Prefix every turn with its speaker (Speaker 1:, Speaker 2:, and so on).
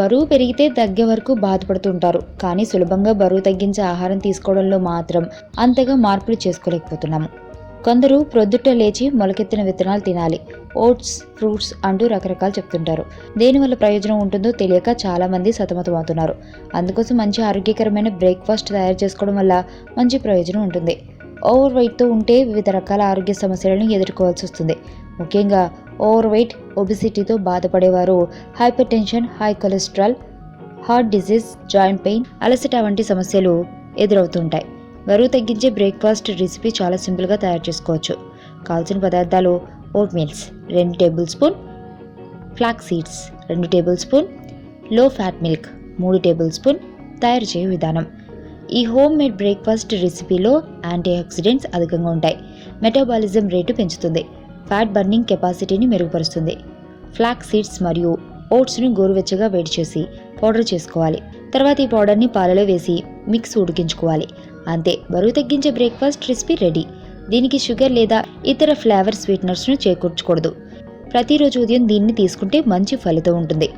Speaker 1: బరువు పెరిగితే తగ్గే వరకు బాధపడుతుంటారు. కానీ సులభంగా బరువు తగ్గించే ఆహారం తీసుకోవడంలో మాత్రం అంతగా మార్పులు చేసుకోలేకపోతున్నాము కొందరు ప్రొద్దుట లేచి మొలకెత్తిన విత్తనాలు తినాలి. ఓట్స్ ఫ్రూట్స్ అంటూ రకరకాలు చెప్తుంటారు. దేనివల్ల ప్రయోజనం ఉంటుందో తెలియక చాలామంది సతమతమవుతున్నారు. అందుకోసం మంచి ఆరోగ్యకరమైన బ్రేక్ఫాస్ట్ తయారు చేసుకోవడం వల్ల మంచి ప్రయోజనం ఉంటుంది. ఓవర్ వెయిట్తో ఉంటే వివిధ రకాల ఆరోగ్య సమస్యలను ఎదుర్కోవాల్సి వస్తుంది. ముఖ్యంగా ఓవర్ వెయిట్ ఒబిసిటీతో బాధపడేవారు hypertension high cholesterol heart disease joint pain అలసట వంటి సమస్యలు ఎదురవుతుంటాయి. బరువు తగ్గించే బ్రేక్ఫాస్ట్ రెసిపీ చాలా సింపుల్గా తయారు చేసుకోవచ్చు. కావాల్సిన పదార్థాలు ఓట్ మీల్స్ రెండు టేబుల్ స్పూన్ ఫ్లాక్ సీడ్స్ రెండు టేబుల్ స్పూన్లో ఫ్యాట్ మిల్క్ మూడు టేబుల్ స్పూన్ తయారు చేయే విధానం. ఈ హోమ్ మేడ్ బ్రేక్ఫాస్ట్ రెసిపీలో యాంటీ ఆక్సిడెంట్స్ అధికంగా ఉంటాయి. మెటాబాలిజం రేటు పెంచుతుంది. ఫ్యాట్ బర్నింగ్ కెపాసిటీని మెరుగుపరుస్తుంది. ఫ్లాక్ సీడ్స్ మరియు ఓట్స్ను గోరువెచ్చగా వేడి చేసి పౌడర్ చేసుకోవాలి. తర్వాత ఈ పౌడర్ని పాలలో వేసి మిక్స్ ఉడికించుకోవాలి. అంతే బరువు తగ్గించే బ్రేక్ఫాస్ట్ రెసిపీ రెడీ. దీనికి షుగర్ లేదా ఇతర ఫ్లేవర్ స్వీట్నర్స్ను చేకూర్చకూడదు. ప్రతిరోజు ఉదయం దీన్ని తీసుకుంటే మంచి ఫలితం ఉంటుంది.